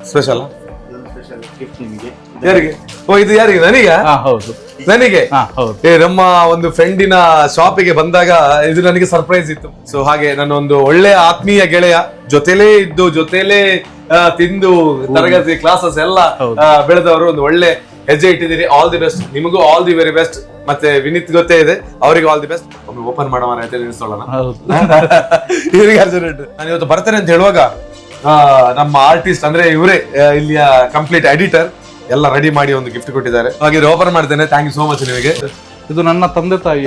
Special special gift ನಿಮಗೆ. ಯಾರಿಗೆ? ಓ ಇದು ಯಾರಿಗೆ? ನನಗೆ? ಹಾ ಹೌದು. ನನಗೆ? ಹಾ ಹೌದು. ಏ ನಮ್ಮ ಒಂದು ಫ್ರೆಂಡಿನ ಶಾಪಿಗೆ ಬಂದಾಗ ಇದು ನನಗೆ ಸರ್ಪ್ರೈಸ್ ಇತ್ತು. ಸೊ ಹಾಗೆ ನನ್ನ ಒಂದು ಒಳ್ಳೆ ಆತ್ಮೀಯ ಗೆಳೆಯ ಜೊತೆಲೇ ಇದ್ದು ಜೊತೆಲೇ ಆ, ತಿಂದು ತರಗತಿ ಕ್ಲಾಸಸ್ ಎಲ್ಲ ಆ, ಬೆಳೆದವರು ಒಂದು ಒಳ್ಳೆ ಹೆಜ್ಜೆ ಇಟ್ಟಿದ್ದೀರಿ. ಆಲ್ ದಿ ಬೆಸ್ಟ್ ನಿಮಗೂ ಆಲ್ ದಿ ವೆರಿ ಬೆಸ್ಟ್ ಮತ್ತೆ ವಿನೀತ್ ಗೊತ್ತೇ ಇದೆ. ಅವರಿಗೆ ಆಲ್ ದಿ ಬೆಸ್ಟ್ ಒಮ್ಮೆ ಓಪನ್ ಮಾಡೋಣ ಅಂತ ಹೌದು. ಅರ್ಜೆಂಟ್ ನಾನು ಇವತ್ತು ಬರ್ತೇನೆ ಅಂತ ಹೇಳುವಾಗ ನಮ್ಮ ಆರ್ಟಿಸ್ಟ್ ಅಂದ್ರೆ ಇವರೇ ಇಲ್ಲಿಯ ಕಂಪ್ಲೀಟ್ ಎಡಿಟರ್ ಎಲ್ಲ ರೆಡಿ ಮಾಡಿ ಒಂದು ಗಿಫ್ಟ್ ಕೊಟ್ಟಿದ್ದಾರೆ. ಹಾಗೆ ಓಪನ್ ಮಾಡ್ತೇನೆ. ಥ್ಯಾಂಕ್ ಯು ಸೋ ಮಚ್ ನಿಮಗೆ. ಇದು ನನ್ನ ತಂದೆ ತಾಯಿ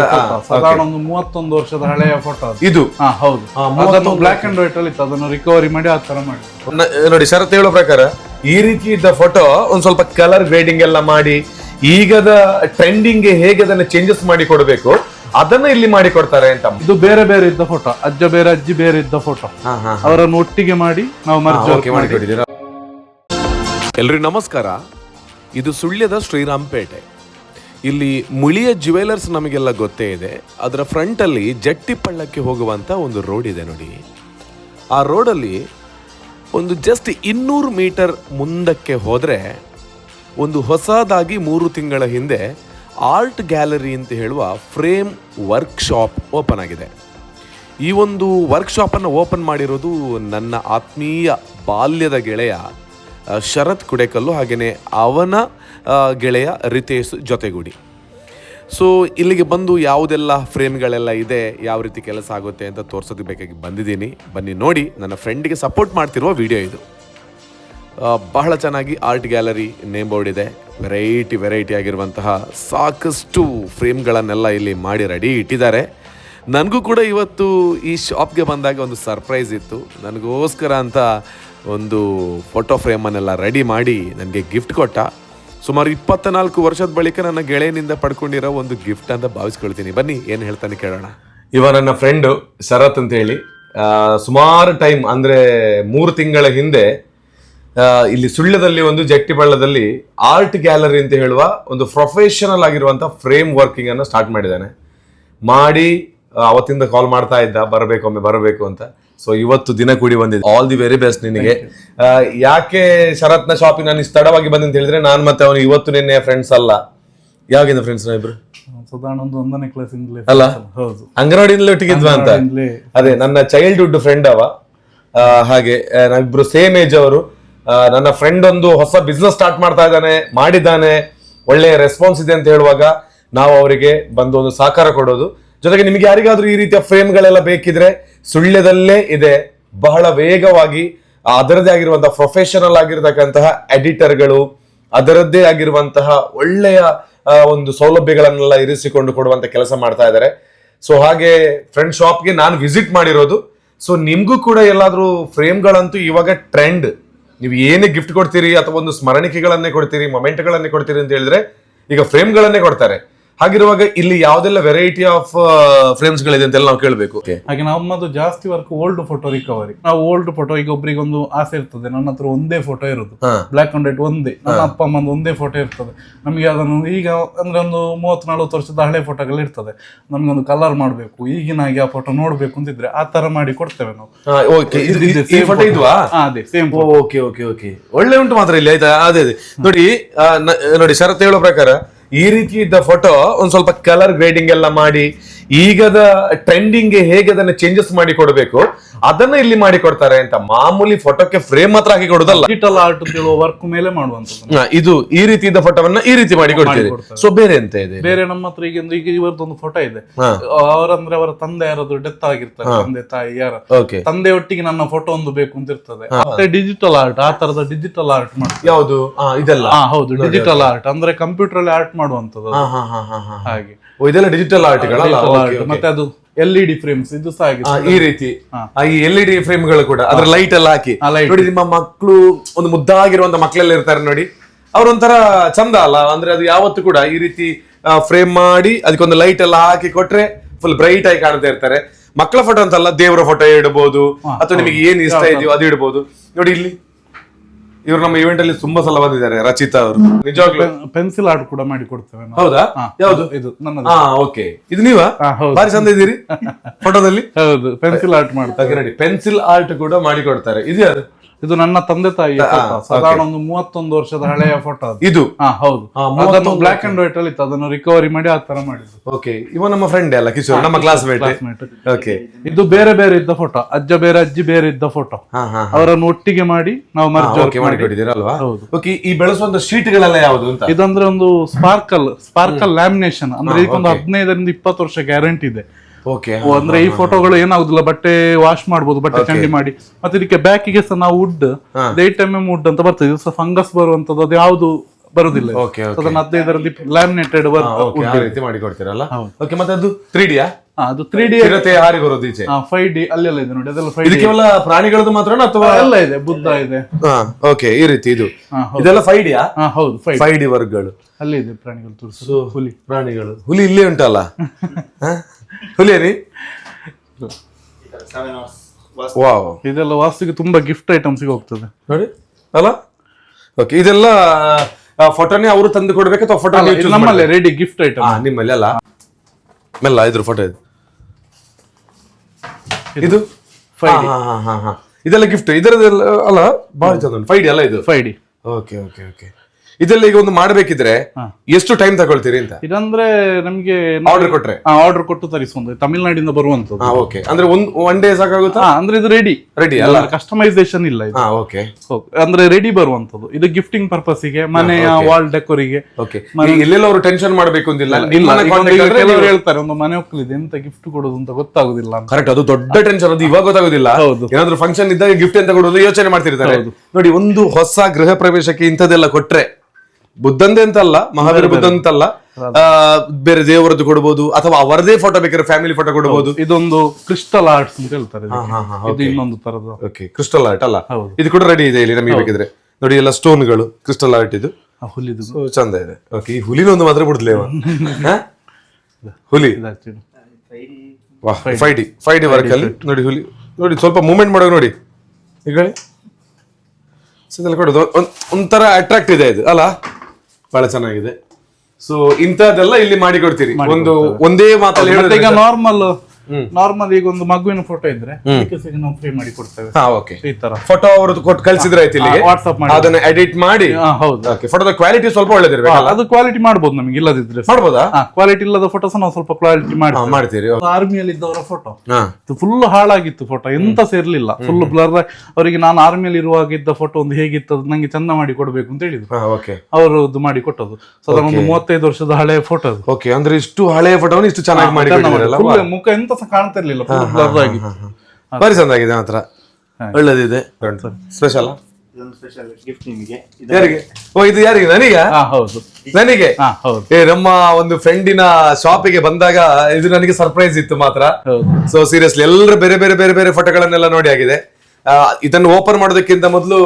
ಸಾಧಾರಣ ಒಂದು ಮೂವತ್ತೊಂದು ವರ್ಷದ ಹಳೆಯ ಫೋಟೋ ಇದು? ಹೌದು. ಅದನ್ನು ಬ್ಲಾಕ್ ಅಂಡ್ ವೈಟ್ ಅಲ್ಲಿ ಅದನ್ನು ರಿಕವರಿ ಮಾಡಿ ಆ ತರ ಮಾಡಿ. ನೋಡಿ ಶರತ್ ಹೇಳೋ ಪ್ರಕಾರ ಈ ರೀತಿ ಇದ್ದ ಫೋಟೋ ಒಂದ್ ಸ್ವಲ್ಪ ಕಲರ್ ಗ್ರೇಡಿಂಗ್ ಎಲ್ಲ ಮಾಡಿ ಈಗದ ಟ್ರೆಂಡಿಂಗ್ ಹೇಗೆ ಅದನ್ನ ಚೇಂಜಸ್ ಮಾಡಿ ಕೊಡಬೇಕು ಅದನ್ನ ಇಲ್ಲಿ ಮಾಡಿ ಕೊಡ್ತಾರೆ ಅಂತ. ಇದು ಬೇರೆ ಬೇರೆ ಇದ್ದ ಫೋಟೋ ಅಜ್ಜ ಬೇರೆ ಅಜ್ಜಿ ಬೇರೆ ಇದ್ದ ಫೋಟೋ ಅವರನ್ನು ಒಟ್ಟಿಗೆ ಮಾಡಿ ನಾವು ಮರ್ಜ್ ಮಾಡಿ ಎಲ್ರಿಗೂ ನಮಸ್ಕಾರ. ಇದು ಸುಳ್ಯದ ಶ್ರೀರಾಮ್ಪೇಟೆ ಇಲ್ಲಿ ಮುಳಿಯ ಜ್ಯುವೆಲರ್ಸ್ ನಮಗೆಲ್ಲ ಗೊತ್ತೇ ಇದೆ. ಅದರ ಫ್ರಂಟಲ್ಲಿ ಜಟ್ಟಿ ಪಳ್ಳಕ್ಕೆ ಹೋಗುವಂಥ ಒಂದು ರೋಡ್ ಇದೆ ನೋಡಿ. ಆ ರೋಡಲ್ಲಿ ಒಂದು ಜಸ್ಟ್ ಇನ್ನೂರು ಮೀಟರ್ ಮುಂದಕ್ಕೆ ಹೋದರೆ ಒಂದು ಹೊಸದಾಗಿ ಮೂರು ತಿಂಗಳ ಹಿಂದೆ ಆರ್ಟ್ ಗ್ಯಾಲರಿ ಅಂತ ಹೇಳುವ ಫ್ರೇಮ್ ವರ್ಕ್ಶಾಪ್ ಓಪನ್ ಆಗಿದೆ. ಈ ಒಂದು ವರ್ಕ್ಶಾಪನ್ನು ಓಪನ್ ಮಾಡಿರೋದು ನನ್ನ ಆತ್ಮೀಯ ಬಾಲ್ಯದ ಗೆಳೆಯ ಶರತ್ ಕುಡೆಕಲ್ಲು ಹಾಗೆಯೇ ಅವನ ಗೆಳೆಯ ರಿತೇಶ್ ಜೊತೆಗೂಡಿ. ಸೊ, ಇಲ್ಲಿಗೆ ಬಂದು ಯಾವುದೆಲ್ಲ ಫ್ರೇಮ್ಗಳೆಲ್ಲ ಇದೆ, ಯಾವ ರೀತಿ ಕೆಲಸ ಆಗುತ್ತೆ ಅಂತ ತೋರ್ಸೋದಕ್ಕೆ ಬೇಕಾಗಿ ಬಂದಿದ್ದೀನಿ. ಬನ್ನಿ ನೋಡಿ, ನನ್ನ ಫ್ರೆಂಡಿಗೆ ಸಪೋರ್ಟ್ ಮಾಡ್ತಿರುವ ವಿಡಿಯೋ ಇದು. ಬಹಳ ಚೆನ್ನಾಗಿ ಆರ್ಟ್ ಗ್ಯಾಲರಿ ನೇಮ್ ಬೋರ್ಡ್ ಇದೆ. ವೆರೈಟಿ ವೆರೈಟಿ ಆಗಿರುವಂತಹ ಸಾಕಷ್ಟು ಫ್ರೇಮ್ಗಳನ್ನೆಲ್ಲ ಇಲ್ಲಿ ಮಾಡಿ ರೆಡಿ ಇಟ್ಟಿದ್ದಾರೆ. ನನಗೂ ಕೂಡ ಇವತ್ತು ಈ ಶಾಪ್ಗೆ ಬಂದಾಗ ಒಂದು ಸರ್ಪ್ರೈಸ್ ಇತ್ತು. ನನಗೋಸ್ಕರ ಅಂತ ಒಂದು ಫೋಟೋ ಫ್ರೇಮನ್ನೆಲ್ಲ ರೆಡಿ ಮಾಡಿ ನನಗೆ ಗಿಫ್ಟ್ ಕೊಟ್ಟ. ಸುಮಾರು ಇಪ್ಪತ್ತನಾಲ್ಕು ವರ್ಷದ ಬಳಿಕ ನನ್ನ ಗೆಳೆಯನಿಂದ ಪಡ್ಕೊಂಡಿರೋ ಒಂದು ಗಿಫ್ಟ್ ಅಂತ ಭಾವಿಸ್ಕೊಳ್ತೀನಿ. ಬನ್ನಿ, ಏನು ಹೇಳ್ತಾನೆ ಕೇಳೋಣ. ಇವ ನನ್ನ ಫ್ರೆಂಡು ಶರತ್ ಅಂತ ಹೇಳಿ ಸುಮಾರು ಟೈಮ್ ಅಂದರೆ ಮೂರು ತಿಂಗಳ ಹಿಂದೆ ಇಲ್ಲಿ ಸುಳ್ಯದಲ್ಲಿ ಒಂದು ಜಟ್ಟಿಬಳ್ಳದಲ್ಲಿ ಆರ್ಟ್ ಗ್ಯಾಲರಿ ಅಂತ ಹೇಳುವ ಒಂದು ಪ್ರೊಫೆಷನಲ್ ಆಗಿರುವಂತ ಫ್ರೇಮ್ ವರ್ಕಿಂಗ್ ಅನ್ನು ಸ್ಟಾರ್ಟ್ ಮಾಡಿದ್ದಾನೆ. ಮಾಡಿ ಅವತ್ತಿಂದ ಕಾಲ್ ಮಾಡ್ತಾ ಇದ್ದ ಬರಬೇಕು ಒಮ್ಮೆ ಬರಬೇಕು ಅಂತ. ಸೊ ಇವತ್ತು ದಿನ ಕೂಡಿ ಬಂದಿದೆ. ಆಲ್ ದಿ ವೆರಿ ಬೆಸ್ಟ್ ನಿನಗೆ. ಯಾಕೆ ಶರತ್ನ ಶಾಪಿಂಗ್ ನಾನು ಇಷ್ಟು ತಡವಾಗಿ ಬಂದೆ ಅಂತ ಹೇಳಿದ್ರೆ ನಾನು ಮತ್ತೆ ಅವನು ಇವತ್ತು ನಿನ್ನೆ ಫ್ರೆಂಡ್ಸ್ ಅಲ್ಲ. ಯಾವಾಗಿಂದ ಫ್ರೆಂಡ್ಸ್ ಇಬ್ರು? ಒಂದು ಒಂದನೇ ಅಲ್ಲ? ಹೌದು. ಅಂಗನವಾಡಿಯಿಂದಲೇ ಒಟ್ಟಿಗಿದ್ವಾ ಅಂತ? ಅದೇ ನನ್ನ ಚೈಲ್ಡ್ಹುಡ್ ಫ್ರೆಂಡ್ ಅವ. ಹಾಗೆ ನಾವಿಬ್ರು ಸೇಮ್ ಏಜ್ ಅವರು. ನನ್ನ ಫ್ರೆಂಡ್ ಒಂದು ಹೊಸ ಬಿಸ್ನೆಸ್ ಸ್ಟಾರ್ಟ್ ಮಾಡ್ತಾ ಇದ್ದಾನೆ, ಮಾಡಿದ್ದಾನೆ, ಒಳ್ಳೆಯ ರೆಸ್ಪಾನ್ಸ್ ಇದೆ ಅಂತ ಹೇಳುವಾಗ ನಾವು ಅವರಿಗೆ ಬಂದು ಒಂದು ಸಹಕಾರ ಕೊಡೋದು. ಜೊತೆಗೆ ನಿಮಗೆ ಯಾರಿಗಾದ್ರೂ ಈ ರೀತಿಯ ಫ್ರೇಮ್ಗಳೆಲ್ಲ ಬೇಕಿದ್ರೆ ಸುಳ್ಳ್ಯದಲ್ಲೇ ಇದೆ. ಬಹಳ ವೇಗವಾಗಿ ಅದರದ್ದೇ ಆಗಿರುವಂತಹ ಪ್ರೊಫೆಷನಲ್ ಆಗಿರತಕ್ಕಂತಹ ಎಡಿಟರ್ಗಳು ಅದರದ್ದೇ ಆಗಿರುವಂತಹ ಒಳ್ಳೆಯ ಒಂದು ಸೌಲಭ್ಯಗಳನ್ನೆಲ್ಲ ಇರಿಸಿಕೊಂಡು ಕೊಡುವಂತ ಕೆಲಸ ಮಾಡ್ತಾ ಇದ್ದಾರೆ. ಸೊ ಹಾಗೆ ಫ್ರೆಂಡ್ ಶಾಪ್ಗೆ ನಾನು ವಿಸಿಟ್ ಮಾಡಿರೋದು. ಸೊ ನಿಮಗೂ ಕೂಡ ಎಲ್ಲಾದ್ರೂ ಫ್ರೇಮ್ಗಳಂತೂ ಇವಾಗ ಟ್ರೆಂಡ್ ನೀವು ಏನೇ ಗಿಫ್ಟ್ ಕೊಡ್ತೀರಿ ಅಥವಾ ಒಂದು ಸ್ಮರಣಿಕೆಗಳನ್ನೇ ಕೊಡ್ತೀರಿ ಮೊಮೆಂಟ್ಗಳನ್ನೇ ಕೊಡ್ತೀರಿ ಅಂತ ಹೇಳಿದ್ರೆ, ಈಗ ಫ್ರೇಮ್ಗಳನ್ನೇ ಕೊಡ್ತಾರೆ. ಹಾಗಿರುವಾಗ ಇಲ್ಲಿ ಯಾವ್ದೆಲ್ಲ ವೆರೈಟಿ ಆಫ್ ಫ್ರೇಮ್ಸ್ ಗಳಿದೆ ಅಂತೆಲ್ಲ ನಾವು ಕೇಳಬೇಕು. ಹಾಗೆ ನಮ್ಮದು ಜಾಸ್ತಿ ವರ್ಕ್ ಓಲ್ಡ್ ಫೋಟೋ ರಿಕವರಿ ನಾವು ಓಲ್ಡ್ ಫೋಟೋ ಈಗ ಒಬ್ರಿಗೊಂದು ಆಸೆ ಇರ್ತದೆ ನನ್ನ ಹತ್ರ ಒಂದೇ ಫೋಟೋ ಇರೋದು. ಬ್ಲಾಕ್ ಅಂಡ್ ವೈಟ್ ಒಂದೇ. ನನ್ನ ಅಪ್ಪ ಅಮ್ಮಂದು ಒಂದೇ ಫೋಟೋ ಇರ್ತದೆ. ನಮಗೆ ಅದನ್ನು ಈಗ ಅಂದ್ರೆ ಒಂದು ಮೂವತ್ತು ನಲ್ವತ್ತು ವರ್ಷದ ಹಳೆ ಫೋಟೋಗಳು ಇರ್ತದೆ. ನಮ್ಗೊಂದು ಕಲರ್ ಮಾಡಬೇಕು ಈಗಿನ ಹಾಗೆ ಆ ಫೋಟೋ ನೋಡ್ಬೇಕು ಅಂತಿದ್ರೆ ಆ ತರ ಮಾಡಿ ಕೊಡ್ತೇವೆ ನಾವು. ಓಕೆ ಇದು- ಇದು ಈ same ಫೋಟೋ ಇದ್ವಾ? ಅದೇ ಸೇಮ್ ಓಕೆ ಓಕೆ ಓಕೆ ಒಳ್ಳೆ ಉಂಟು ಮಾತ್ರ ಇಲ್ಲಿ ಆಯ್ತಾ? ಅದೇ ಅದೇ. ನೋಡಿ ಆ, ನೋಡಿ ಶರತ್ ಹೇಳೋ ಪ್ರಕಾರ ಈ ರೀತಿ ಇದ್ದ ಫೋಟೋ ಒಂದ್ ಸ್ವಲ್ಪ ಕಲರ್ ಗ್ರೇಡಿಂಗ್ ಎಲ್ಲ ಮಾಡಿ ಈಗದ ಟ್ರೆಂಡಿಂಗ್ ಹೇಗೆ ಅದನ್ನ ಚೇಂಜಸ್ ಮಾಡಿ ಕೊಡಬೇಕು ಅದನ್ನ ಇಲ್ಲಿ ಮಾಡಿ ಕೊಡ್ತಾರೆ ಅಂತ ಮಾಮೂಲಿ ಫೋಟೋಕ್ಕೆ ಫ್ರೇಮ್ ಮಾತ್ರ ಹಾಕಿ ಕೊಡುದಲ್ಲ. ಡಿಜಿಟಲ್ ಆರ್ಟ್ ಅಂತ ಹೇಳುವ ವರ್ಕ್ ಮೇಲೆ ಮಾಡುವಂತದ್ದು ಹಾ, ಇದು ಈ ರೀತಿ ಇದ್ದ ಫೋಟೋವನ್ನ ಈ ರೀತಿ ಮಾಡಿ ಕೊಡ್ತೀರಿ. ಕೊಡ್ತಾರೆ. ಸೊ ಬೇರೆ ಎಂತ ಇದೆ? ಬೇರೆ ನಮ್ಮ ಹತ್ರ ಈಗ ಒಂದು- ಈಗ ಇವರದೊಂದು ಫೋಟೋ ಇದೆ. ಹಾ. ಅವರಂದ್ರೆ ಅವರ ತಂದೆ ಯಾರಾದ್ರು ಡೆತ್ ಆಗಿರ್ತಾರೆ ತಂದೆ ತಾಯಿ ಯಾರ. ಓಕೆ ತಂದೆ ಒಟ್ಟಿಗೆ ನನ್ನ ಫೋಟೋ ಒಂದು ಬೇಕು ಅಂತ ಇರ್ತದೆ. ಮತ್ತೆ ಡಿಜಿಟಲ್ ಆರ್ಟ್ ಆ ತರದ ಡಿಜಿಟಲ್ ಆರ್ಟ್ ಮಾಡ್ತಾರೆ. ಯಾವುದು? ಇದೆಲ್ಲ. ಹಾ ಹೌದು ಡಿಜಿಟಲ್ ಆರ್ಟ್ ಅಂದ್ರೆ ಕಂಪ್ಯೂಟರ್ ಅಲ್ಲಿ ಆರ್ಟ್ ಮಾಡುವಂತದ್ದು ಹಾ, ಹಾ, ಹಾ, ಹಾ, ಹಾ. ಹಾಗೆ. ಓ, ಇದೆಲ್ಲ ಡಿಜಿಟಲ್ ಆರ್ಟ್ಗಳಲ್ಲ Digital ಮತ್ತೆ ಅದು ಎಲ್ ಇ ಡಿ ಫ್ರೇಮ್ಸ್ ಇದು ಸಹ ಆಗಿದೆ ಈ ರೀತಿ. ಈ ಎಲ್ ಇ ಡಿ ಫ್ರೇಮ್ಗಳು ಕೂಡ ಅದ್ರ ಲೈಟ್ ಎಲ್ಲ ಹಾಕಿ. ನೋಡಿ ನಿಮ್ಮ ಮಕ್ಕಳು ಒಂದು ಮುದ್ದಾಗಿರುವಂತ ಮಕ್ಕಳೆಲ್ಲ ಇರ್ತಾರೆ ನೋಡಿ. ಅವ್ರೊಂಥರ ಚಂದ ಅಲ್ಲ? ಅಂದ್ರೆ ಅದು ಯಾವತ್ತು ಕೂಡ ಈ ರೀತಿ ಫ್ರೇಮ್ ಮಾಡಿ ಅದಕ್ಕೊಂದು ಲೈಟ್ ಎಲ್ಲ ಹಾಕಿ ಕೊಟ್ರೆ ಫುಲ್ ಬ್ರೈಟ್ ಆಗಿ ಕಾಣ್ತಾ ಇರ್ತಾರೆ. ಮಕ್ಕಳ ಫೋಟೋ ಅಂತಲ್ಲ ದೇವರ ಫೋಟೋ ಇಡಬಹುದು ಅಥವಾ ನಿಮಗೆ ಏನ್ ಇಷ್ಟ ಇದೆಯೋ ಅದು ಇಡಬಹುದು ನೋಡಿ ಇಲ್ಲಿ ಇವ್ರು ನಮ್ಮ ಇವೆಂಟ್ ಅಲ್ಲಿ ತುಂಬಾ ಸಲ ಬಂದಿದ್ದಾರೆ ರಚಿತಾ ಅವರು. ನಿಜವಾಗ್ಲೂ? ಪೆನ್ಸಿಲ್ ಆರ್ಟ್ ಕೂಡ ಮಾಡಿ ಕೊಡ್ತೇವೆ ನಾವು. ಹೌದಾ? ಹಾ, ಯಾವ್ದು? ಇದು ನನ್ನದು. ಹಾ ಓಕೆ. ಇದು ನೀವಾ? ಹಾ, ಹೌದು. ಬಾರಿ ಚಂದ ಇದ್ದೀರಿ. ಫೋಟೋದಲ್ಲಿ ಹೌದು ಪೆನ್ಸಿಲ್ ಆರ್ಟ್ ಮಾಡ್ತಾರೆ ಹಾಗೆ ನೋಡಿ ಪೆನ್ಸಿಲ್ ಆರ್ಟ್ ಕೂಡ ಮಾಡಿ ಕೊಡ್ತಾರೆ ಇದು ಯಾರು ಇದು ನನ್ನ ತಂದೆ ತಾಯಿ. ಸಾಧಾರಣ ಒಂದು ಮೂವತ್ತೊಂದು ವರ್ಷದ ಹಳೆಯ ಫೋಟೋ ಇದು? ಹೌದು. ಅದನ್ನು ಬ್ಲಾಕ್ ಅಂಡ್ ವೈಟ್ ಅಲ್ಲಿ ಅದನ್ನು ರಿಕವರಿ ಮಾಡಿ ಆ ತರ ಮಾಡಿದ್ರು ಓಕೆ ಇವ ನಮ್ಮ ಫ್ರೆಂಡ್ ಅಲ್ಲ ಕಿಶೋರ್ ನಮ್ಮ ಕ್ಲಾಸ್ ಮೇಟ್ ಓಕೆ ಇದು ಬೇರೆ ಬೇರೆ ಇದ್ದ ಫೋಟೋ ಅಜ್ಜ ಬೇರೆ ಅಜ್ಜಿ ಬೇರೆ ಇದ್ದ ಫೋಟೋ ಅವರನ್ನು ಒಟ್ಟಿಗೆ ಮಾಡಿ ನಾವು ಮರ್ಜ್ ಮಾಡಿಕೊಟ್ಟಿದ್ದೀರಲ್ವಾ ಹೌದು. ಓಕೆ ಈ ಬೆಳೆಸುವಂತ ಶೀಟ್ಗಳೆಲ್ಲ ಯಾವುದು ಅಂತ? ಇದಂದ್ರೆ ಒಂದು ಸ್ಪಾರ್ಕಲ್ ಸ್ಪಾರ್ಕಲ್ ಲ್ಯಾಮಿನೇಷನ್ ಅಂದ್ರೆ ಇದಕ್ಕೊಂದು ಹದಿನೈದರಿಂದ ಇಪ್ಪತ್ತು ವರ್ಷ ಗ್ಯಾರಂಟಿ ಇದೆ. ಅಂದ್ರೆ ಈ ಫೋಟೋಗಳು ಏನಾಗುದಿಲ್ಲ ಬಟ್ಟೆ ವಾಶ್ ಮಾಡಬಹುದು ಬಟ್ಟೆ ಚಂಡಿ ಮಾಡಿ. ಮತ್ತೆ ಇದಕ್ಕೆ ಬ್ಯಾಕಿಗೆ ಸಹ ನಾವು wood eight M M wood ಅಂತ ಬರ್ತದೆ. ಇದು ಸಹ ಫಂಗಸ್ ಬರುವಂತದ್ದು ಅದು ಯಾವುದು ಬರುದಿಲ್ಲ. ಓಕೆ ಅದನ್ನ ಹದಿನೈದರಲ್ಲಿ ಲ್ಯಾಮಿನೇಟೆಡ್ ವರ್ಕ್ ಮಾಡಿ ಕೊಡ್ತೀರಲ್ಲ ಓಕೆ ಮತ್ತೆ ಅದು ತ್ರೀ ಡಿಯಾ ಅದು ತ್ರೀ ಡಿ ಇರುತ್ತೆ ಹಾರಿ ಬರೋದು ಈಚೆ. ಫೈವ್ ಡಿ ಅಲ್ಲೆಲ್ಲ ಇದೆ ನೋಡಿ ಅದೆಲ್ಲ ಫೈವ್ ಕೇವಲ ಪ್ರಾಣಿಗಳದ್ದು ಮಾತ್ರನಾ ಅಥವಾ ಎಲ್ಲ ಇದೆ ಬುದ್ಧ ಇದೆ. ಓಕೆ ಈ ರೀತಿ ಇದು. ಇದೆಲ್ಲ ಫೈವ್ ಡಿಯಾ ಹೌದು ಫೈವ್ ಡಿ ವರ್ಗಗಳು ಅಲ್ಲಿ ಇದೆ ಪ್ರಾಣಿಗಳು ತೋರಿಸು ಹುಲಿ. ಪ್ರಾಣಿಗಳು. ಹುಲಿ ಇಲ್ಲೇ ಉಂಟಲ್ಲ? ಹ? ಹುಲಿ ರೀ ವಾವ್. ಇದೆಲ್ಲ ವಾಸ್ತುಗೆ ತುಂಬಾ ಗಿಫ್ಟ್ ಐಟಮ್ಸ್ ಹೋಗ್ತದೆ. ನೋಡಿ ಅಲ್ಲ? ಓಕೆ ಇದೆಲ್ಲ ಫೋಟೋನೇ ಅವರು ತಂದು ಕೊಡ್ಬೇಕು ಅಥವಾ ಫೋಟೋ ನಮ್ಮಲ್ಲೇ ರೆಡಿ ಗಿಫ್ಟ್ ಐಟಮ್ ನಿಮ್ಮಲ್ಲಿ ಅಲ್ಲ? ಮೆಲ್ಲ ಇದ್ರ ಫೋಟೋ ಇದು. ಇದು ಹಾ, ಹಾ, ಹಾ, ಹಾ, ಹಾ. ಇದೆಲ್ಲ ಗಿಫ್ಟ್ ಇದರದೆಲ್ಲ ಅಲ್ಲ ಬಹಳ ಚಂದ ಫೈಡಿ ಡಿ ಅಲ್ಲ ಇದು? Five D okay okay okay ಇದೆಲ್ಲ ಈಗ ಒಂದು ಮಾಡಬೇಕಿದ್ರೆ ಎಷ್ಟು ಟೈಮ್ ತಗೊಳ್ತೀರಿ ಅಂತ? ಇದಂದ್ರೆ ನಮ್ಗೆ ಆರ್ಡರ್ ಕೊಟ್ರೆ. ಆರ್ಡರ್ ಕೊಟ್ಟು ತರಿಸುವಂತ ತಮಿಳ್ನಾಡಿಂದ ಬರುವಂತದ್ದು ಓಕೆ ಅಂದ್ರೆ ಒಂದ್ ಒನ್ ಡೇ ಸಾಕಾಗುತ್ತಾ ಅಂದ್ರೆ ಇದು ರೆಡಿ ರೆಡಿ ಅಲ್ಲ? ಕಸ್ಟಮೈಸೇಷನ್ ಇಲ್ಲ ಇದು. ಓಕೆ ಅಂದ್ರೆ ರೆಡಿ ಬರುವಂತದ್ದು ಇದು ಗಿಫ್ಟಿಂಗ್ ಪರ್ಪಸ್ಗೆ ಮನೆಯ ವಾಲ್ ಡೆಕೋರಿಗೆ ಓಕೆ ಎಲ್ಲೆಲ್ಲ ಅವರು ಟೆನ್ಷನ್ ಮಾಡಬೇಕು ಅಂದಿಲ್ಲ ಕೆಲವರು ಹೇಳ್ತಾರೆ ಒಂದು ಮನೆ ಒಕ್ಕಲಿದೆ ಎಂತ ಗಿಫ್ಟ್ ಕೊಡೋದು ಅಂತ ಗೊತ್ತಾಗುದಿಲ್ಲ ಕರೆಕ್ಟ್ ಅದು ದೊಡ್ಡ ಟೆನ್ಷನ್ ಅದು ಇವಾಗ ಗೊತ್ತಾಗೋದಿಲ್ಲ. ಹೌದು. ಏನಾದ್ರು ಫಂಕ್ಷನ್ ಇದ್ದಾಗ ಗಿಫ್ಟ್ ಅಂತ ಕೊಡೋದು ಯೋಚನೆ ಮಾಡ್ತಿರ್ತಾರೆ. ನೋಡಿ ಒಂದು ಹೊಸ ಗೃಹ ಪ್ರವೇಶಕ್ಕೆ ಇಂಥದ್ದೆಲ್ಲ ಕೊಟ್ರೆ ಬುದ್ಧಂದೇ ಅಂತಲ್ಲ ಮಹಾವೀರ ಬುದ್ಧ ಅಂತಲ್ಲ ಬೇರೆ ದೇವರದ್ದು ಕೊಡಬಹುದು ಅಥವಾ ಅವರದೇ ಫೋಟೋ ಬೇಕಾದ್ರೆ ಫ್ಯಾಮಿಲಿ ಫೋಟೋ ಕೊಡಬಹುದು ಇದೊಂದು ಕ್ರಿಸ್ಟಲ್ ಆರ್ಟ್ಸ್ ಅಂತ ಹೇಳ್ತಾರೆ ಇದು ಇನ್ನೊಂದು ತರದ ಓಕೆ ಕ್ರಿಸ್ಟಲ್ ಆರ್ಟ್ ಅಲ್ಲ? ಇದು ಕೂಡ ರೆಡಿ ಇದೆ ಇಲ್ಲಿ ನಮಗೆ ಬೇಕಿದ್ರೆ. ನೋಡಿ ಎಲ್ಲ ಸ್ಟೋನ್ಗಳು ಕ್ರಿಸ್ಟಲ್ ಆರ್ಟ್ ಇದು. ಹುಲಿದು. ಚಂದ ಇದೆ. ಓಕೆ ಈ ಹುಲಿನ ಒಂದು ಮಾತ್ರ ಬಿಡ್ಲೇ ಹುಲಿ. Five D five D work ಅಲ್ಲಿ. ನೋಡಿ ಹುಲಿ. ನೋಡಿ ಸ್ವಲ್ಪ ಮೂವ್ಮೆಂಟ್ ಮಾಡೋ ನೋಡಿ. ಈಗ ಕೊಡೋದು. ಒಂಥರ ಅಟ್ರಾಕ್ಟ್ ಇದೆ ಇದು ಅಲ್ಲ? ಬಹಳ ಚೆನ್ನಾಗಿದೆ. ಸೊ ಇಂಥದ್ದೆಲ್ಲ ಇಲ್ಲಿ ಮಾಡಿಕೊಡ್ತೀರಿ. ಒಂದು ಒಂದೇ ಮಾತಲ್ಲಿ ಈಗ ನಾರ್ಮಲ್ ನಾರ್ಮಲ್ ಈಗ ಒಂದು ಮಗುವಿನ ಫೋಟೋ ಇದ್ರೆ ಅದಕ್ಕೆ ನಾವು ಫ್ರೀ ಮಾಡಿ ಕೊಡ್ತೇವೆ. ಹಾ ಓಕೆ ಈ ತರ. ಫೋಟೋ ಅವ್ರದ್ದು ಕೊಟ್ಟು ಕಳ್ಸಿದ್ರೆ ಆಯ್ತು ಇಲ್ಲಿಗೆ? ವಾಟ್ಸ್ಆಪ್ ಮಾಡಿ. ಅದನ್ನ ಎಡಿಟ್ ಮಾಡಿ? ಹಾ, ಹೌದು. ಓಕೆ ಫೋಟೋದ ಕ್ವಾಲಿಟಿ ಸ್ವಲ್ಪ ಒಳ್ಳೇದಿರ್ಬೇಕಲ್ಲ? ಅದು ಕ್ವಾಲಿಟಿ ಮಾಡ್ಬೋದು ನಮಗೆ ಇಲ್ಲದಿದ್ರೆ ಮಾಡ್ಬೋದಾ? ಕ್ವಾಲಿಟಿ ಇಲ್ಲದ ಫೋಟೋಸ್ ನಾವು ಸ್ವಲ್ಪ ಕ್ವಾಲಿಟಿ ಮಾಡಿ ಮಾಡ್ತೀವಿ. ಮಾಡ್ತೀರಿ ಆರ್ಮಿಯಲ್ಲಿ ಇದ್ದವರ ಫೋಟೋ ಹಾ. ಫುಲ್ ಹಾಳಾಗಿತ್ತು ಫೋಟೋ ಎಂತ ಸೇರ್ಲಿಲ್ಲ. ಫುಲ್ ಬ್ಲರ್ ಅವರಿಗೆ ನಾನು ಆರ್ಮಿಯಲ್ಲಿ ಇರುವಾಗ ಇದ್ದ ಫೋಟೋ ಒಂದು ಹೇಗಿತ್ತು ಅದು ನಂಗೆ ಚಂದ ಮಾಡಿ ಕೊಡ್ಬೇಕು ಅಂತ ಹೇಳಿದ್ರು. ಹಾ ಓಕೆ ಅವರು ಇದು ಮಾಡಿ ಕೊಟ್ಟದು ಸೊ ಒಂದು ಮೂವತ್ತೈದು ವರ್ಷದ ಹಳೆಯ ಫೋಟೋ ಅದು. ಓಕೆ ಅಂದ್ರೆ ಇಷ್ಟು ಹಳೆಯ ಫೋಟೋ ಇಷ್ಟು ಚೆನ್ನಾಗಿ ಮಾಡಿ ಕೊಟ್ಟಿದ್ದೀರಲ್ಲ? ಮುಖ ಎಂತ ಸಹ ಕಾಣ್ತಿರ್ಲಿಲ್ಲ. ಬ್ಲರ್ ಆಗಿತ್ತು. ಭಾರಿ ಚಂದಾಗಿದೆ ಮಾತ್ರ. ಒಳ್ಳೇದಿದೆ. ಸ್ಪೆಷಲ್ ಇದೊಂದು ಸ್ಪೆಷಲ್ ಗಿಫ್ಟ್ ನಿಮಗೆ. ಯಾರಿಗೆ? ಓ ಇದು ಯಾರಿಗೆ? ನನಗೆ? ಹೌದು. ನನಗೆ? ಹೌದು. ಏ ನಮ್ಮ ಒಂದು ಫ್ರೆಂಡಿನ ಶಾಪಿಗೆ ಬಂದಾಗ ಇದು ನನಗೆ ಸರ್ಪ್ರೈಸ್ ಇತ್ತು ಮಾತ್ರ. ಸೊ ಸೀರಿಯಸ್ಲಿ ಎಲ್ಲರೂ ಬೇರೆ ಬೇರೆ ಬೇರೆ ಬೇರೆ ಫೋಟೋಗಳನ್ನೆಲ್ಲ ನೋಡಿ ಆಗಿದೆ. ಆ, ಇದನ್ನು ಓಪನ್ ಮಾಡೋದಕ್ಕಿಂತ ಮೊದಲು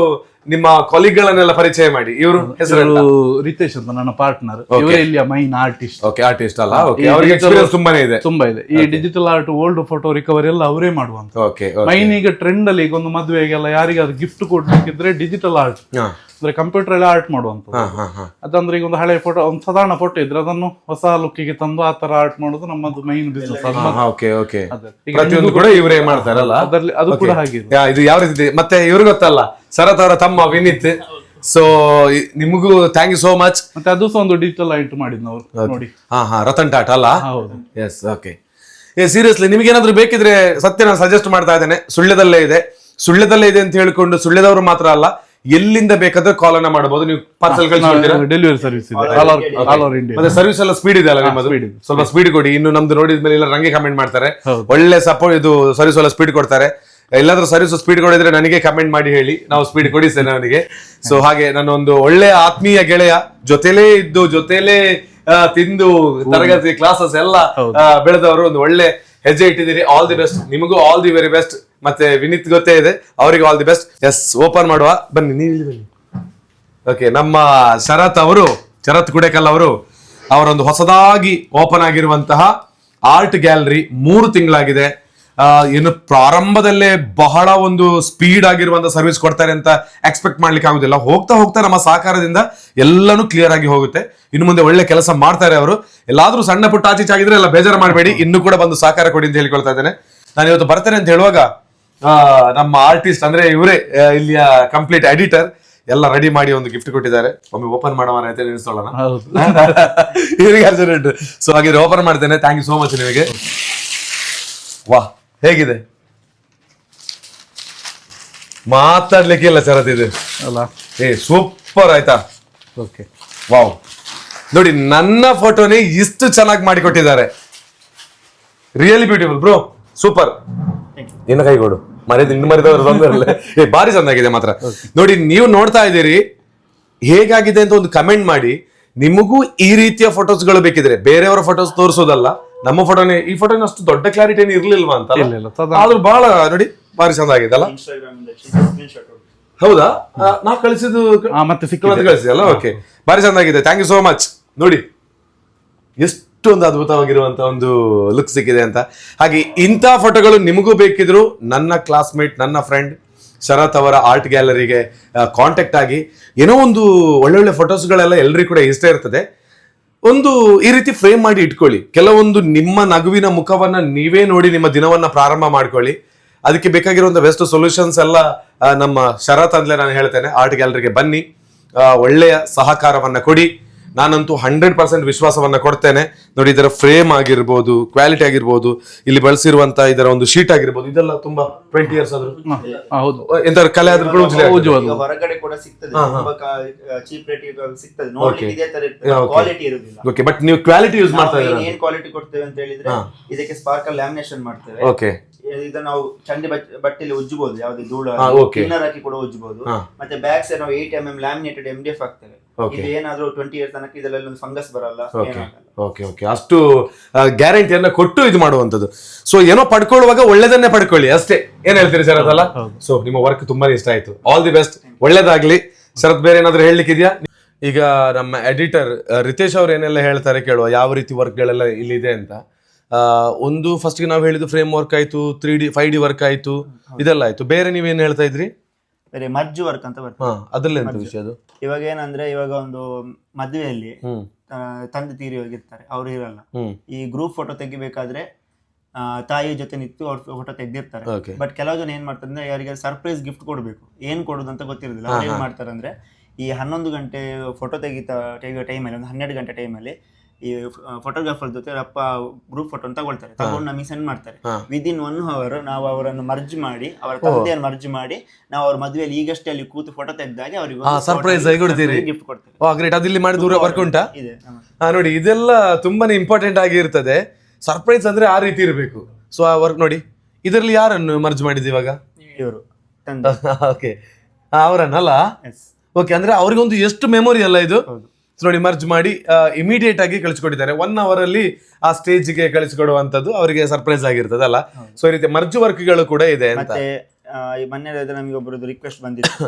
ನಿಮ್ಮ colleague ಪರಿಚಯ ಮಾಡಿ. ಇವರು ಹೆಸರು ರಿತೇಶ್ ಅಂತ ನನ್ನ ಪಾರ್ಟ್ನರ್ ಇವರೇ ಇಲ್ಲಿಯ ಮೈನ್ ಆರ್ಟಿಸ್ಟ್ ಓಕೆ ಆರ್ಟಿಸ್ಟ್ ಅಲ್ಲ? ಓಕೆ ಅವ್ರಿಗೆ ಎಕ್ಸ್ಪೀರಿಯನ್ಸ್ ತುಂಬಾನೇ ಇದೆ. ತುಂಬಾ ಇದೆ. ಈ digital art old photo recovery ಎಲ್ಲ ಅವರೇ ಮಾಡುವಂತ. ಓಕೆ ಮೈನ್ ಈಗ ಟ್ರೆಂಡ್ ಅಲ್ಲಿ ಈಗ ಒಂದು ಮದುವೆಗೆಲ್ಲ ಯಾರಿಗಾದ್ರು ಗಿಫ್ಟ್ ಕೊಡ್ಬೇಕಿದ್ರೆ ಡಿಜಿಟಲ್ ಆರ್ಟ್ ಅಂದ್ರೆ ಕಂಪ್ಯೂಟರ್ ಅಲ್ಲಿ ಆರ್ಟ್ ಮಾಡುವಂತ ಅದಂದ್ರೆ ಈಗ ಒಂದು ಹಳೆ ಫೋಟೋ ಒಂದು ಸಾಧಾರಣ ಫೋಟೋ ಇದ್ರೆ ಅದನ್ನು ಹೊಸ ಲುಕ್ಕಿಗೆ ತಂದು ಆ ತರ ಆರ್ಟ್ ಮಾಡೋದು ನಮ್ಮದು ಮೈನ್ ಬಿಸ್ನೆಸ್ ಓಕೆ ಓಕೆ ಅದೇ. ಈಗ ಪ್ರತಿಯೊಂದು ಕೂಡ ಇವರೇ ಮಾಡ್ತಾರಲ್ಲ? ಅದರಲ್ಲಿ ಅದು ಕೂಡ ಹಾಗೆ ಇದು. ಯಾವ ರೀತಿ? ಮತ್ತೆ ಇವ್ರಿಗೆ ಗೊತ್ತಲ್ಲ? ಶರತ್ ಅವರ ತಮ್ಮ ವಿನೀತ್. ಸೊ ನಿಮಗೂ ಥ್ಯಾಂಕ್ ಯು ಸೋ ಮಚ್ ಮತ್ತೆ ಅದು ಸಹ ಒಂದು ಡಿಜಿಟಲ್ ಐಟ್ ಮಾಡಿದ್ ನಾವು ನೋಡಿ. ಹಾ ಹಾ ರತನ್ ಟಾಟ್ ಅಲ್ಲ? ಹೌದು. ಎಸ್ ಓಕೆ ಏ ಸೀರಿಯಸ್ಲಿ ನಿಮ್ಗೆ ಏನಾದ್ರು ಬೇಕಿದ್ರೆ ಸತ್ಯ ನಾನು ಸಜೆಸ್ಟ್ ಮಾಡ್ತಾ ಇದ್ದೇನೆ. ಸುಳ್ಳ್ಯದಲ್ಲೇ ಇದೆ. ಸುಳ್ಳ್ಯದಲ್ಲೇ ಇದೆ ಅಂತ ಹೇಳಿಕೊಂಡು ಸುಳ್ಳ್ಯದವರು ಮಾತ್ರ ಅಲ್ಲ ಎಲ್ಲಿಂದ ಬೇಕಾದ್ರೆ ಕಾಲ್ ಅನ್ನ ಮಾಡಬಹುದು ನೀವು ಪಾರ್ಸಲ್ ಡೆಲಿವರಿ ಸರ್ವಿಸ್ ಇದೆ. ಆಲ್ ಓವರ್ ಇಂಡಿಯಾ ಮತ್ತೆ ಸರ್ವಿಸ್ ಎಲ್ಲ ಸ್ಪೀಡ್ ಇದೆ ಅಲ್ಲ ನಿಮ್ಮದು? ಸ್ವಲ್ಪ ಸ್ಪೀಡ್ ಕೊಡಿ. ಇನ್ನು ನಮ್ದು ನೋಡಿದ್ಮೇಲೆ ಎಲ್ಲ ರಂಗೆ ಕಮೆಂಟ್ ಮಾಡ್ತಾರೆ. ಒಳ್ಳೆ ಸಪೋರ್ಟ್ ಇದು ಸರ್ವಿಸ್ ಎಲ್ಲ ಸ್ಪೀಡ್ ಕೊಡ್ತಾರೆ. ಎಲ್ಲಾದ್ರೂ ಸರ್ವಿಸ್ ಸ್ಪೀಡ್ ಕೊಡಿದ್ರೆ ನನಗೆ ಕಮೆಂಟ್ ಮಾಡಿ ಹೇಳಿ. ನಾವು ಸ್ಪೀಡ್ ಕೊಡಿಸ್ತೇನೆ ನನಗೆ. ಸೊ ಹಾಗೆ ನನ್ನ ಒಂದು ಒಳ್ಳೆ ಆತ್ಮೀಯ ಗೆಳೆಯ ಜೊತೆಲೇ ಇದ್ದು ಜೊತೆಲೇ ತಿಂದು ತರಗತಿ ಕ್ಲಾಸಸ್ ಎಲ್ಲ ಬೆಳೆದವರು ಒಂದು ಒಳ್ಳೆ ಹೆಜ್ಜೆ ಇಟ್ಟಿದ್ದೀರಿ. ಆಲ್ ದಿ ಬೆಸ್ಟ್ ನಿಮಗೂ ಆಲ್ ದಿ ವೆರಿ ಬೆಸ್ಟ್ ಮತ್ತೆ ವಿನೀತ್ ಗೊತ್ತೇ ಇದೆ. ಅವರಿಗೆ all the best yes open ಮಾಡುವ. ಬನ್ನಿ ನೀವು ಬನ್ನಿ. ಓಕೆ ನಮ್ಮ ಶರತ್ ಅವರು ಶರತ್ ಕುಡೇಕಲ್ ಅವರು ಅವರೊಂದು ಹೊಸದಾಗಿ ಓಪನ್ ಆಗಿರುವಂತಹ ಆರ್ಟ್ ಗ್ಯಾಲರಿ ಮೂರು ತಿಂಗಳಾಗಿದೆ. ಏನು ಪ್ರಾರಂಭದಲ್ಲೇ ಬಹಳ ಒಂದು ಸ್ಪೀಡ್ ಆಗಿರುವಂತ ಸರ್ವಿಸ್ ಕೊಡ್ತಾರೆ ಅಂತ ಎಕ್ಸ್ಪೆಕ್ಟ್ ಮಾಡ್ಲಿಕ್ಕೆ ಆಗುದಿಲ್ಲ. ಹೋಗ್ತಾ ಹೋಗ್ತಾ ನಮ್ಮ ಸಹಕಾರದಿಂದ ಎಲ್ಲಾನು ಕ್ಲಿಯರ್ ಆಗಿ ಹೋಗುತ್ತೆ. ಇನ್ನು ಮುಂದೆ ಒಳ್ಳೆ ಕೆಲಸ ಮಾಡ್ತಾರೆ ಅವರು. ಎಲ್ಲಾದ್ರೂ ಸಣ್ಣ ಪುಟ್ಟ ಆಚೀಚಾಗಿದ್ರೆ ಎಲ್ಲ ಬೇಜಾರು ಮಾಡಬೇಡಿ. ಇನ್ನು ಕೂಡ ಬಂದು ಸಹಕಾರ ಕೊಡಿ ಅಂತ ಹೇಳ್ಕೊಳ್ತಾ ಇದ್ದೇನೆ. ನಾನು ಇವತ್ತು ಬರ್ತೇನೆ ಅಂತ ಹೇಳುವಾಗ ಆ, ನಮ್ಮ ಆರ್ಟಿಸ್ಟ್ ಅಂದ್ರೆ ಇವರೇ ಇಲ್ಲಿಯ ಕಂಪ್ಲೀಟ್ ಎಡಿಟರ್ ಎಲ್ಲ ರೆಡಿ ಮಾಡಿ ಒಂದು ಗಿಫ್ಟ್ ಕೊಟ್ಟಿದ್ದಾರೆ. ಒಮ್ಮೆ ಓಪನ್ ಮಾಡೋಣ ಅಂತ ಇವರಿಗೆ ಅರ್ಜೆಂಟ್ ಸೊ ಹಾಗಿದ್ರೆ ಓಪನ್ ಮಾಡ್ತೇನೆ. ಥ್ಯಾಂಕ್ ಯು ಸೋ ಮಚ್ ನಿಮಗೆ. ವಾ ಹೇಗಿದೆ? ಮಾತಾಡ್ಲಿಕ್ಕೆ ಇಲ್ಲ ಶರತ್ ಇದು. ಅಲ್ಲ. ಏ ಸೂಪರ್ ಆಯ್ತಾ? ಓಕೆ. ವಾವ್. ನೋಡಿ ನನ್ನ ಫೋಟೋನೇ ಇಷ್ಟು ಚೆನ್ನಾಗಿ ಮಾಡಿಕೊಟ್ಟಿದ್ದಾರೆ. ರಿಯಲಿ ಬ್ಯೂಟಿಫುಲ್ ಬ್ರೋ ಸೂಪರ್ ನಿನ್ನ ಕೈ ಕೊಡು. ಮರಿದ ಇನ್ನು ಮರಿದವರು ತೊಂದರೆ ಇಲ್ಲ ಏ ಭಾರಿ ಚೆನ್ನಾಗಿದೆ ಮಾತ್ರ. ನೋಡಿ ನೀವು ನೋಡ್ತಾ ಇದ್ದೀರಿ ಹೇಗಾಗಿದೆ ಅಂತ ಒಂದು ಕಮೆಂಟ್ ಮಾಡಿ. ನಿಮಗೂ ಈ ರೀತಿಯ ಫೋಟೋಸ್ಗಳು ಬೇಕಿದ್ರೆ ಬೇರೆಯವರ ಫೋಟೋಸ್ ತೋರಿಸೋದಲ್ಲ. ನಮ್ಮ ಫೋಟೋನೇ ಈ ಫೋಟೋನ ಅಷ್ಟು ದೊಡ್ಡ ಕ್ಲಾರಿಟಿ ಏನು ಇರ್ಲಿಲ್ವಾ ಅಂತ ಇಲ್ಲ, ಇಲ್ಲ, ಸಾಧಾರಣ. ಆದ್ರೂ ಬಹಳ ನೋಡಿ ಭಾರಿ ಚಂದ ಆಗಿದೆ ಅಲ್ಲ? ಹೌದಾ? ನಾ ಕಳಿಸಿದ್ದು ಆ, ಮತ್ತೆ ಸಿಕ್ಕಿದೆ. ಕಳಿಸಿದೆ ಅಲ್ಲ? ಓಕೆ ಭಾರಿ ಆಗಿದೆ. ಥ್ಯಾಂಕ್ ಯು ಸೋ ಮಚ್ ನೋಡಿ ಎಷ್ಟೊಂದು ಅದ್ಭುತವಾಗಿರುವಂತ ಒಂದು ಲುಕ್ ಸಿಕ್ಕಿದೆ ಅಂತ. ಹಾಗೆ ಇಂಥ ಫೋಟೋಗಳು ನಿಮಗೂ ಬೇಕಿದ್ರು ನನ್ನ ಕ್ಲಾಸ್ಮೇಟ್ ನನ್ನ ಫ್ರೆಂಡ್ ಶರತ್ ಅವರ ಆರ್ಟ್ ಗ್ಯಾಲರಿಗೆ ಕಾಂಟ್ಯಾಕ್ಟ್ ಆಗಿ. ಏನೋ ಒಂದು ಒಳ್ಳೊಳ್ಳೆ ಫೋಟೋಸ್ಗಳೆಲ್ಲ ಎಲ್ಲರಿಗೂ ಕೂಡ ಇಷ್ಟ ಇರ್ತದೆ. ಒಂದು ಈ ರೀತಿ ಫ್ರೇಮ್ ಮಾಡಿ ಇಟ್ಕೊಳ್ಳಿ. ಕೆಲವೊಂದು ನಿಮ್ಮ ನಗುವಿನ ಮುಖವನ್ನ ನೀವೇ ನೋಡಿ ನಿಮ್ಮ ದಿನವನ್ನ ಪ್ರಾರಂಭ ಮಾಡ್ಕೊಳ್ಳಿ. ಅದಕ್ಕೆ ಬೇಕಾಗಿರುವಂಥ ಬೆಸ್ಟ್ ಸೊಲ್ಯೂಷನ್ಸ್ ಎಲ್ಲ ನಮ್ಮ ಶರತ್ ಅಂದ್ಲೇ ನಾನು ಹೇಳ್ತೇನೆ. ಆರ್ಟ್ ಗ್ಯಾಲರಿಗೆ ಬನ್ನಿ. ಒಳ್ಳೆಯ ಸಹಕಾರವನ್ನ ಕೊಡಿ. ನಾನಂತೂ ಹಂಡ್ರೆಡ್ ಪರ್ಸೆಂಟ್ ವಿಶ್ವಾಸವನ್ನ ಕೊಡ್ತೇನೆ. ನೋಡಿ ಇದರ ಫ್ರೇಮ್ ಆಗಿರ್ಬೋದು ಕ್ವಾಲಿಟಿ ಆಗಿರ್ಬೋದು ಇಲ್ಲಿ ಬಳಸಿರುವಂತ ಇದರ ಒಂದು ಶೀಟ್ ಆಗಿರ್ಬೋದು ಇದೆಲ್ಲ ತುಂಬಾ ಟ್ವೆಂಟಿ ಇಯರ್ಸ್ ಆದ್ರೂ. ಹೌದು. ಎಂತ ಕಲೆ ಆದ್ರೂ ಕೂಡ ಉಜ್ಜಲೆ ಹೊರಗಡೆ ಕೂಡ ಸಿಗ್ತದೆ. ಚೀಪ್ ರೇಟ್ ಸಿಗ್ತದೆ. ನೋಡಿ ಇದೇ ತರ. ಕ್ವಾಲಿಟಿ ಇರುದಿಲ್ಲ. ಓಕೆ ಬಟ್ ನೀವು ಕ್ವಾಲಿಟಿ ಯೂಸ್ ಮಾಡ್ತಾ ನಾವು ಏನ್- ಇದ್ದೀರಾ ಏನ್ ಕ್ವಾಲಿಟಿ ಕೊಡ್ತೇವೆ ಅಂತ ಹೇಳಿದ್ರೆ ಇದಕ್ಕೆ ಸ್ಪಾರ್ಕಲ್ ಲ್ಯಾಮಿನೇಷನ್ ಮಾಡ್ತೇವೆ. ಓಕೆ ಇದನ್ನ ನಾವು ಚಂಡಿ ಬಟ್- ಬಟ್ಟೆಲಿ ಉಜ್ಜಬಹುದು ಯಾವ್ದೇ ಧೂಳು ಹಾ, ಹಾಕಿ ಕೂಡ ಉಜ್ಜಬಹುದು. ಮತ್ತೆ ಸೈಡ್ ನಾವು eight M M laminated M D F ಹಾಕ್ತೇವೆ ಇದು ಏನಾದ್ರೂ ಟ್ವೆಂಟಿ ಇಯರ್ಸ್ ತನಕ ಇದರಲ್ಲಿ ಒಂದು ಫಂಗಸ್ ಬರಲ್ಲ ಓಕೆ ಏನಾಗಲ್ಲ ಓಕೆ ಓಕೆ ಅಷ್ಟು ಗ್ಯಾರಂಟಿಯನ್ನ ಕೊಟ್ಟು ಇದು ಮಾಡುವಂತದ್ದು ಸೊ ಏನೋ ಪಡ್ಕೊಳ್ಳುವಾಗ ಒಳ್ಳೇದನ್ನೇ ಪಡ್ಕೊಳ್ಳಿ ಅಷ್ಟೇ. ಏನ್ ಹೇಳ್ತೀರಿ ಸರ್ ಅಲ್ಲ? ಸೊ ನಿಮ್ಮ ವರ್ಕ್ ತುಂಬಾನೇ ಇಷ್ಟ ಆಯ್ತು. ಆಲ್ ದಿ ಬೆಸ್ಟ್ ಒಳ್ಳೇದಾಗ್ಲಿ. ಶರತ್ ಬೇರೆ ಏನಾದ್ರು ಹೇಳಲಿಕ್ಕೆ ಇದೆಯಾ? ಈಗ ನಮ್ಮ ಎಡಿಟರ್ ರಿತೇಶ್ ಅವ್ರು ಏನೆಲ್ಲ ಹೇಳ್ತಾರೆ ಕೇಳುವ ಯಾವ ರೀತಿ ವರ್ಕ್ಗಳೆಲ್ಲ ಇಲ್ಲಿದೆ ಅಂತ. ಒಂದು ಫಸ್ಟ್ಗೆ ನಾವು ಹೇಳಿದ್ದು ಫ್ರೇಮ್ ವರ್ಕ್ ಆಯ್ತು three D five D work ಆಯ್ತು ಇದೆಲ್ಲ ಆಯ್ತು. ಬೇರೆ ನೀವೇನ್ ಹೇಳ್ತಾ ಇದ್ರಿ? ಬೇರೆ ಮರ್ಜ್ ವರ್ಕ್ ಅಂತ ಬರ್ತದೆ. ಹಾ ಅದ್ರಲ್ಲಿ ಎಂತ ವಿಷಯ ಅದು? ಇವಾಗ ಏನಂದ್ರೆ ಇವಾಗ ಒಂದು ಮದುವೆಯಲ್ಲಿ ಆ, ತಂದೆ ತೀರಿ ಹೋಗಿರ್ತಾರೆ. ಅವ್ರು ಇರಲ್ಲ. ಹ್ಮ್. ಈ ಗ್ರೂಪ್ ಫೋಟೋ ತೆಗಿಬೇಕಾದ್ರೆ ಆ, ತಾಯಿ ಜೊತೆ ನಿಂತು ಅವ್ರ ಫೋಟೋ ತೆಗ್ದಿರ್ತಾರೆ. ಬಟ್ ಕೆಲವು ಜನ ಏನ್ ಮಾಡ್ತಾರೆ ಅಂದ್ರೆ ಯಾರಿಗೆ ಸರ್ಪ್ರೈಸ್ ಗಿಫ್ಟ್ ಕೊಡ್ಬೇಕು. ಏನ್ ಕೊಡೋದು ಅಂತ ಗೊತ್ತಿರೋದಿಲ್ಲ. ಅವ್ರು ಏನ್ ಮಾಡ್ತಾರೆ ಅಂದ್ರೆ ಈ ಹನ್ನೊಂದು ಗಂಟೆ ಫೋಟೋ ತೆಗಿತಾ ತೆಗಿಯೋ ಟೈಮಲ್ಲಿ ಒಂದು ಹನ್ನೆರಡು ಗಂಟೆ ಟೈಮಲ್ಲಿ ಈ ಫೋಟೋಗ್ರಾಫರ್ ಜೊತೆ ಅಪ್ಪ ಗ್ರೂಪ್ ಫೋಟೋ ತಗೊಳ್ತಾರೆ. ತಗೊಂಡು ನಮಗೆ ಸೆಂಡ್ ಮಾಡ್ತಾರೆ. ವಿದ್ ಇನ್ ಒನ್ ಅವರ್ ನಾವು ಅವರನ್ನು ಮರ್ಜ್ ಮಾಡಿ ಅವರ ತಂದೆಯನ್ನು ಮರ್ಜ್ ಮಾಡಿ ನಾವು ಅವ್ರ ಮದುವೆಯಲ್ಲಿ ಈಗಷ್ಟೇ ಅಲ್ಲಿ ಕೂತು ಫೋಟೋ ತೆಗೆದಾಗೆ ಅವರಿಗೆ ಸರ್ಪ್ರೈಸ್ ಆಗಿ ಕೊಡ್ತೀರಿ. ಗಿಫ್ಟ್ ಕೊಡ್ತೀವಿ ಓ ಗ್ರೇಟ್ ಅದಿಲ್ಲಿ ಮಾಡಿ ದೂರ ವರ್ಕ್ ಉಂಟಾ? ಇದೆ ನೋಡಿ ಇದೆಲ್ಲ ತುಂಬಾನೇ ಇಂಪಾರ್ಟೆಂಟ್ ಆಗಿ ಇರ್ತದೆ. ಸರ್ಪ್ರೈಸ್ ಅಂದ್ರೆ ಆ ರೀತಿ ಇರಬೇಕು. ಸೊ ಆ ವರ್ಕ್ ನೋಡಿ ಇದರಲ್ಲಿ ಯಾರನ್ನು ಮರ್ಜ್ ಮಾಡಿದ್ದು ಇವಾಗ? ಇವರು ಓಕೆ ಅವರನ್ನಲ್ಲ? ಓಕೆ ಅಂದ್ರೆ ಅವ್ರಿಗೊಂದು ಎಷ್ಟು ಮೆಮೊರಿ ಅಲ್ಲ ಇದು? ನೋಡಿ ಮರ್ಜ್ ಮಾಡಿ ಇಮಿಡಿಯೇಟ್ ಆಗಿ ಕಳಿಸ್ಕೊಟ್ಟಿದ್ದಾರೆ. ಒನ್ ಅವರ್ ಅಲ್ಲಿ ಆ ಸ್ಟೇಜ್ಗೆ ಕಳಿಸ್ಕೊಡುವಂತದ್ದು ಅವರಿಗೆ ಸರ್ಪ್ರೈಸ್ ಆಗಿರ್ತದಲ್ಲ? ಸೊ ಈ ರೀತಿ ಮರ್ಜ್ ವರ್ಕ್ಗಳು ಕೂಡ ಇದೆ ಅಂತ. ಮತ್ತೆ ಆ, ಈ ಮೊನ್ನೆ ನಮಗೆ ಒಬ್ಬರದ್ದು ರಿಕ್ವೆಸ್ಟ್ ಬಂದಿತ್ತು.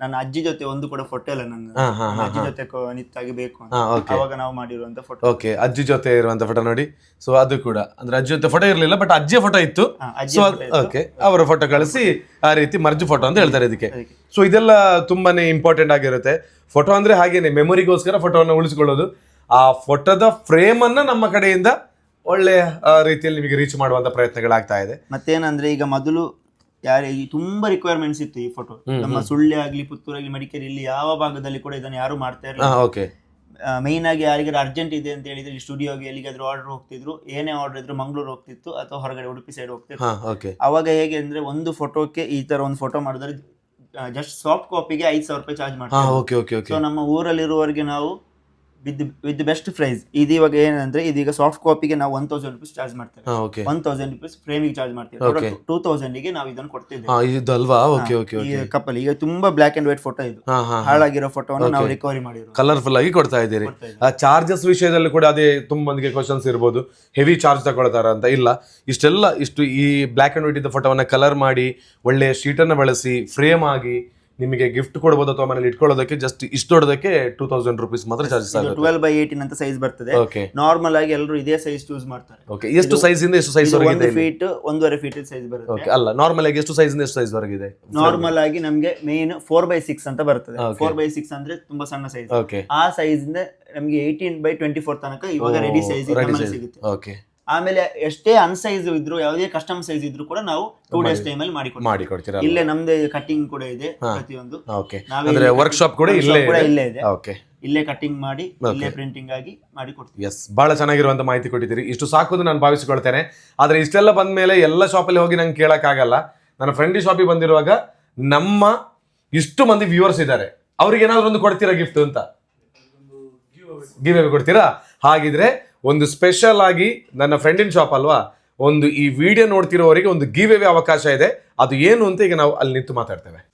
ನನ್ನ ಅಜ್ಜಿ ಜೊತೆ ಒಂದು ಕೂಡ ಫೋಟೋ ಇಲ್ಲ ನನ್ನ ಹಾ, ಹಾ, ನನ್ನ ಅಜ್ಜಿ ಜೊತೆ ಕೊ- ನಿತ್ತಾಗಿ ಬೇಕು ಅಂತ. ಹಾ ಓಕೆ ಅವಾಗ ನಾವು ಮಾಡಿರುವಂತ ಫೋಟೋ ಓಕೆ ಅಜ್ಜಿ ಜೊತೆ ಇರುವಂತ ಫೋಟೋ ನೋಡಿ. ಸೊ ಅದು ಕೂಡ. ಅಂದ್ರೆ ಅಜ್ಜಿ ಜೊತೆ ಫೋಟೋ ಇರಲಿಲ್ಲ ಬಟ್ ಅಜ್ಜಿಯ ಫೋಟೋ ಇತ್ತು. ಅಜ್ಜಿ ಸೊ ಓಕೆ ಅವರ ಫೋಟೋ ಕಳಿಸಿ ಆ ರೀತಿ ಮರ್ಜ್ ಫೋಟೋ ಅಂತ ಹೇಳ್ತಾರೆ ಇದಕ್ಕೆ. ಸೊ ಇದೆಲ್ಲ ತುಂಬಾನೇ ಇಂಪಾರ್ಟೆಂಟ್ ಆಗಿರುತ್ತೆ. ಫೋಟೋ ಅಂದ್ರೆ ಹಾಗೇನೆ ಮೆಮೊರಿಗೋಸ್ಕರ ಫೋಟೋವನ್ನು ಉಳಿಸಿಕೊಳ್ಳೋದು. ಆ ಫೋಟೋದ ಫ್ರೇಮ್ ಅನ್ನ ನಮ್ಮ ಕಡೆಯಿಂದ ಒಳ್ಳೆ ರೀತಿಯಲ್ಲಿ ನಿಮಗೆ ರೀಚ್ ಮಾಡುವಂತ ಪ್ರಯತ್ನಗಳಾಗ್ತಾ ಇದೆ. ಮತ್ತೇನಂದ್ರೆ ಈಗ ಮೊದಲು ಯಾರೇ ಈ ತುಂಬಾ ರಿಕ್ವೈರ್ಮೆಂಟ್ಸ್ ಇತ್ತು ಈ ಫೋಟೋ ನಮ್ಮ ಸುಳ್ಳಿ ಆಗ್ಲಿ ಪುತ್ತೂರು ಆಗ್ಲಿ ಮಡಿಕೇರಿ ಇಲ್ಲಿ ಯಾವ ಭಾಗದಲ್ಲಿ ಕೂಡ ಇದನ್ನು ಯಾರು ಮಾಡ್ತಾ ಇರಲಿಲ್ಲ. ಓಕೆ ಮೈನ್ ಆಗಿ ಯಾರಿಗಾದ್ರು ಅರ್ಜೆಂಟ್ ಇದೆ ಅಂತ ಹೇಳಿದ್ರೆ ಸ್ಟುಡಿಯೋಗೆ ಎಲ್ಲಿಗಾದ್ರೂ ಆರ್ಡರ್ ಹೋಗ್ತಿದ್ರು. ಏನೇ ಆರ್ಡರ್ ಇದ್ರು ಮಂಗಳೂರು ಹೋಗ್ತಿತ್ತು ಅಥವಾ ಹೊರಗಡೆ ಉಡುಪಿ ಸೈಡ್ ಹೋಗ್ತಿತ್ತು. ಓಕೆ ಅವಾಗ ಹೇಗೆ ಅಂದ್ರೆ ಒಂದು ಫೋಟೋಕ್ಕೆ ಈ ತರ ಒಂದು ಫೋಟೋ ಮಾಡಿದ್ರೆ ಜಸ್ಟ್ ಸಾಫ್ಟ್ ಕಾಪಿಗೆ ಐದು ಸಾವಿರ ರೂಪಾಯಿ ಚಾರ್ಜ್ ಮಾಡ್ತೀವಿ. ಓಕೆ ಓಕೆ ಓಕೆ ಸೊ ನಮ್ಮ ಊರಲ್ಲಿರುವವರಿಗೆ ನಾವು ವಿತ್ ವಿತ್ ಬೆಸ್ಟ್ ಪ್ರೈಸ್ ಇದು ಇವಾಗ ಏನಂದ್ರೆ ಇದೀಗ ಸಾಫ್ಟ್ ಕಾಪಿಗೆ ನಾವು ಒನ್ ತೌಸಂಡ್ ರುಪೀಸ್ ಚಾರ್ಜ್ ಮಾಡ್ತೇವೆ. ಓಕೆ ಒನ್ ತೌಸಂಡ್ ರುಪೀಸ್ ಫ್ರೇಮಿಗೆ ಚಾರ್ಜ್ ಮಾಡ್ತೇವೆ. ಟೂ ಟೂ ತೌಸಂಡಿಗೆ ನಾವು ಇದನ್ನು ಕೊಡ್ತಿದ್ದೇವೆ. ಕಪ್ಪಲ್ ಈಗ ತುಂಬಾ ಬ್ಲಾಕ್ ಅಂಡ್ ವೈಟ್ ಫೋಟೋ ಇದು. ಹಾಳಾಗಿರೋ ಫೋಟೋವನ್ನು ನಾವು. ರಿಕವರಿ ಮಾಡಿರೋ ಕಲರ್ಫುಲ್ ಆಗಿ ಕೊಡ್ತಾ ಇದ್ದೀರಿ. ಆ ಚಾರ್ಜಸ್ ವಿಷಯದಲ್ಲಿ ಕೂಡ ಅದೇ ತುಂಬಾ ಮಂದಿಗೆ ಕ್ವಶನ್ಸ್ ಇರ್ಬೋದು. ಹೆವಿ ಚಾರ್ಜ್ ತಗೊಳ್ತಾರ ಅಂತ? ಇಲ್ಲ. ಇಷ್ಟೆಲ್ಲ ಇಷ್ಟು ಈ ಬ್ಲಾಕ್ ಅಂಡ್ ವೈಟ್ ಇದ್ದ ಫೋಟೋವನ್ನ ಕಲರ್ ಮಾಡಿ ಒಳ್ಳೆಯ ಶೀಟನ್ನು ಬಳಸಿ ಫ್ರೇಮ್ ಆಗಿ ನಿಮಗೆ ಗಿಫ್ಟ್ ಕೊಡಬಹುದು ಅಥವಾ ಮನೇಲಿ ಇಟ್ಕೊಳ್ಳೋದಕ್ಕೆ ಜಸ್ಟ್ ಇಷ್ಟು ದೊಡ್ಡದಕ್ಕೆ ಟೂ ತೌಸಂಡ್ ರುಪೀಸ್ ಮಾತ್ರ ಚಾರ್ಜಸ್ ಆಗುತ್ತೆ. ಟ್ವೆಲ್ ಬೈ ಏಯ್ಟೀನ್ ಅಂತ ಸೈಜ್ ಬರ್ತದೆ. ಓಕೆ ನಾರ್ಮಲ್ ಆಗಿ ಎಲ್ಲರೂ ಇದೇ ಸೈಜ್ ಚೂಸ್ ಮಾಡ್ತಾರೆ. ಓಕೆ ಎಷ್ಟು ಸೈಜ್ ಇಂದ ಎಷ್ಟು ಸೈಜ್ ಇದು ವರೆಗೆ ಒಂದು ಇದೆ ಫೀಟ್ ಒಂದೂವರೆ ಫೀಟ್ ಸೈಜ್ ಬರುತ್ತೆ. ಓಕೆ ಅಲ್ಲ ನಾರ್ಮಲ್ ಆಗಿ ಎಷ್ಟು ಸೈಜ್ ಇಂದ ಎಷ್ಟು ಸೈಜ್ ವರೆಗಿದೆ? ನಾರ್ಮಲ್ ಆಗಿ ನಮಗೆ ಮೇನ್ ಫೋರ್ ಬೈ ಸಿಕ್ಸ್ ಅಂತ ಬರ್ತದೆ. ಫೋರ್ ಬೈ ಸಿಕ್ಸ್ ಅಂದ್ರೆ ತುಂಬಾ ಸಣ್ಣ ಸೈಜ್ ಓಕೆ ಆ ಸೈಜ್ ಇಂದ ನಮಗೆ ಏಯ್ಟೀನ್ ಬೈ ಟ್ವೆಂಟಿ ಫೋರ್ ತನಕ ಇವಾಗ ರೆಡಿ ಸೈಜ್ ಸೈಜ್ ಸಿಗುತ್ತೆ. ಓಕೆ ಆಮೇಲೆ ಎಷ್ಟೇ ಅನ್ಸೈಸ್ ಇದ್ರು ಯಾವುದೇ ಕಸ್ಟಮ್ ಸೈಜ್ ಇದ್ರು ಕೂಡ ನಾವು ಟೂ ಡೇಸ್ ಟೈಮ್ ಅಲ್ಲಿ ಮಾಡಿ ಮಾಡಿ ಕೊಡ್ತೀರಾ ಇಲ್ಲೇ ನಮ್ದೇ ಕಟಿಂಗ್ ಕೂಡ ಇದೆ ಪ್ರತಿಯೊಂದು. ಓಕೆ. ಅಂದ್ರೆ ವರ್ಕ್ಶಾಪ್ ಕೂಡ ಇಲ್ಲೇ ಕೂಡ ಇದೆ? ಇಲ್ಲೇ ಇದೆ. ಓಕೆ. ಇಲ್ಲೇ ಕಟಿಂಗ್ ಮಾಡಿ ಇಲ್ಲೇ ಪ್ರಿಂಟಿಂಗ್ ಆಗಿ ಮಾಡಿ ಕೊಡ್ತೀವಿ ಎಸ್ ಬಹಳ ಚೆನ್ನಾಗಿರುವಂತ ಮಾಹಿತಿ ಕೊಟ್ಟಿದ್ದೀರಿ. ಇಷ್ಟು ಸಾಕು ಅಂತ ನಾನು ಭಾವಿಸಿಕೊಳ್ತೇನೆ. ಆದ್ರೆ ಇಷ್ಟೆಲ್ಲ ಬಂದ ಮೇಲೆ ಎಲ್ಲ ಶಾಪಲ್ಲಿ ಹೋಗಿ ನಂಗೆ ಕೇಳಕ್ಕಾಗಲ್ಲ. ನನ್ನ ಫ್ರೆಂಡ್ ಶಾಪಿಗೆ ಬಂದಿರುವಾಗ ನಮ್ಮ ಇಷ್ಟು ಮಂದಿ ವ್ಯೂವರ್ಸ್ ಇದ್ದಾರೆ. ಅವ್ರಿಗೆ ಏನಾದ್ರು ಒಂದು ಕೊಡ್ತೀರಾ ಗಿಫ್ಟ್ ಅಂತ? ಗಿವ್ ಕೊಡ್ತೀರಾ? ಹಾಗಿದ್ರೆ ಒಂದು ಸ್ಪೆಷಲ್ ಆಗಿ ನನ್ನ ಫ್ರೆಂಡಿನ ಶಾಪ್ ಅಲ್ವಾ, ಒಂದು ಈ ವಿಡಿಯೋ ನೋಡ್ತಿರೋವರಿಗೆ ಒಂದು ಗಿವ್ ಅವೇ ಅವಕಾಶ ಇದೆ. ಅದು ಏನು ಅಂತ ಈಗ ನಾವು ಅಲ್ಲಿ ನಿಂತು ಮಾತಾಡ್ತೇವೆ.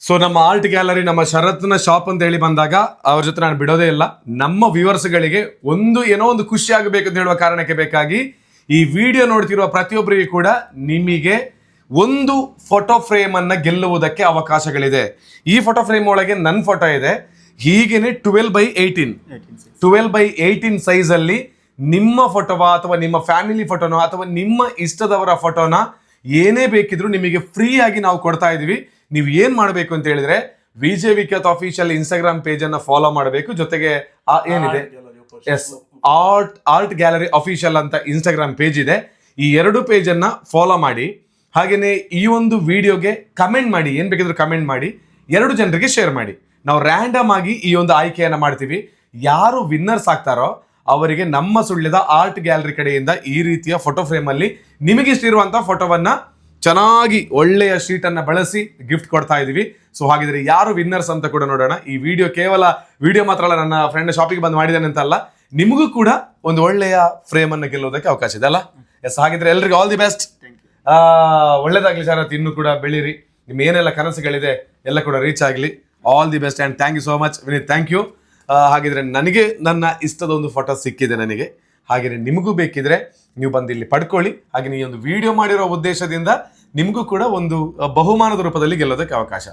ಸೊ ನಮ್ಮ ಆರ್ಟ್ ಗ್ಯಾಲರಿ ನಮ್ಮ ಶರತ್ನ ಶಾಪ್ ಅಂತ ಹೇಳಿ ಬಂದಾಗ ಅವ್ರ ಜೊತೆ ನಾನು ಬಿಡೋದೇ ಇಲ್ಲ. ನಮ್ಮ ವ್ಯೂವರ್ಸ್ಗಳಿಗೆ ಒಂದು ಏನೋ ಒಂದು ಖುಷಿ ಆಗಬೇಕು ಅಂತ ಹೇಳುವ ಕಾರಣಕ್ಕೆ ಬೇಕಾಗಿ ಈ ವಿಡಿಯೋ ನೋಡ್ತಿರುವ ಪ್ರತಿಯೊಬ್ಬರಿಗೂ ಕೂಡ ನಿಮಗೆ ಒಂದು ಫೋಟೋ ಫ್ರೇಮ್ ಅನ್ನ ಗೆಲ್ಲುವುದಕ್ಕೆ ಅವಕಾಶಗಳಿದೆ. ಈ ಫೋಟೋ ಫ್ರೇಮ್ ಒಳಗೆ ನನ್ನ ಫೋಟೋ ಇದೆ. ಹೀಗೇನೆ twelve by eighteen twelve by eighteen size ಅಲ್ಲಿ ನಿಮ್ಮ ಫೋಟೋವಾ ಅಥವಾ ನಿಮ್ಮ ಫ್ಯಾಮಿಲಿ ಫೋಟೋನೋ ಅಥವಾ ನಿಮ್ಮ ಇಷ್ಟದವರ ಫೋಟೋನ ಏನೇ ಬೇಕಿದ್ರು ನಿಮಗೆ ಫ್ರೀ ಆಗಿ ನಾವು ಕೊಡ್ತಾ ಇದೀವಿ ನೀವು ಏನ್ ಮಾಡಬೇಕು ಅಂತ ಹೇಳಿದ್ರೆ VJ Vikhyath official Instagram page ಅನ್ನ ಫಾಲೋ ಮಾಡಬೇಕು. ಜೊತೆಗೆ ಆ ಏನಿದೆ? S art art gallery official ಅಂತ ಇನ್ಸ್ಟಾಗ್ರಾಮ್ ಪೇಜ್ ಇದೆ. ಈ ಎರಡು ಪೇಜ್ ಅನ್ನ ಫಾಲೋ ಮಾಡಿ. ಹಾಗೇನೆ ಈ ಒಂದು ವಿಡಿಯೋಗೆ ಕಮೆಂಟ್ ಮಾಡಿ. ಏನ್ ಬೇಕಿದ್ರು ಕಮೆಂಟ್ ಮಾಡಿ. ಎರಡು ಜನರಿಗೆ ಶೇರ್ ಮಾಡಿ. ನಾವು ರ್ಯಾಂಡಮ್ ಆಗಿ ಈ ಒಂದು ಆಯ್ಕೆಯನ್ನು ಮಾಡ್ತೀವಿ. ಯಾರು ವಿನ್ನರ್ಸ್ ಆಗ್ತಾರೋ ಅವರಿಗೆ ನಮ್ಮ ಸುಳ್ಯದ ಆರ್ಟ್ ಗ್ಯಾಲರಿ ಕಡೆಯಿಂದ ಈ ರೀತಿಯ ಫೋಟೋ ಫ್ರೇಮ್ ಅಲ್ಲಿ ನಿಮಗೆ ಇಷ್ಟ ಇರುವಂತಹ ಫೋಟೋವನ್ನ ಚೆನ್ನಾಗಿ ಒಳ್ಳೆಯ ಶೀಟನ್ನು ಅನ್ನ ಬಳಸಿ ಗಿಫ್ಟ್ ಕೊಡ್ತಾ ಇದೀವಿ. ಸೊ ಹಾಗಿದ್ರೆ ಯಾರು ವಿನ್ನರ್ಸ್ ಅಂತ ಕೂಡ ನೋಡೋಣ. ಈ ವಿಡಿಯೋ ಕೇವಲ ವಿಡಿಯೋ ಮಾತ್ರ ಅಲ್ಲ ನನ್ನ ಫ್ರೆಂಡ್ ಶಾಪಿಗೆ ಬಂದು ಮಾಡಿದ್ದಾನೆ ಅಂತ ಅಲ್ಲ ನಿಮಗೂ ಕೂಡ ಒಂದು ಒಳ್ಳೆಯ ಫ್ರೇಮ್ ಗೆಲ್ಲೋದಕ್ಕೆ ಅವಕಾಶ ಇದೆ ಅಲ್ಲ? ಎಸ್ ಹಾಗಿದ್ರೆ ಎಲ್ರಿಗೂ ಆಲ್ ದಿ ಬೆಸ್ಟ್ ಆ ಸರ್ ಇನ್ನೂ ಕೂಡ ಬೆಳೀರಿ. ನಿಮ್ಮ ಏನೆಲ್ಲ ಕನಸುಗಳಿದೆ ಎಲ್ಲ ಕೂಡ ರೀಚ್ ಆಗಲಿ. All the best and thank you so much Vineeth thank you ಹಾಗಿದ್ರೆ ನನಗೆ ನನ್ನ ಇಷ್ಟದ ಒಂದು ಫೋಟೋ ಸಿಕ್ಕಿದೆ ನನಗೆ. ಹಾಗೆಯೇ ನಿಮಗೂ ಬೇಕಿದ್ರೆ ನೀವು ಬಂದು ಇಲ್ಲಿ ಪಡ್ಕೊಳ್ಳಿ. ಹಾಗೆ ಈ ಒಂದು ವಿಡಿಯೋ ಮಾಡಿರೋ ಉದ್ದೇಶದಿಂದ ನಿಮಗೂ ಕೂಡ ಒಂದು, ಬಹುಮಾನದ ರೂಪದಲ್ಲಿ ಗೆಲ್ಲೋದಕ್ಕೆ ಅವಕಾಶ.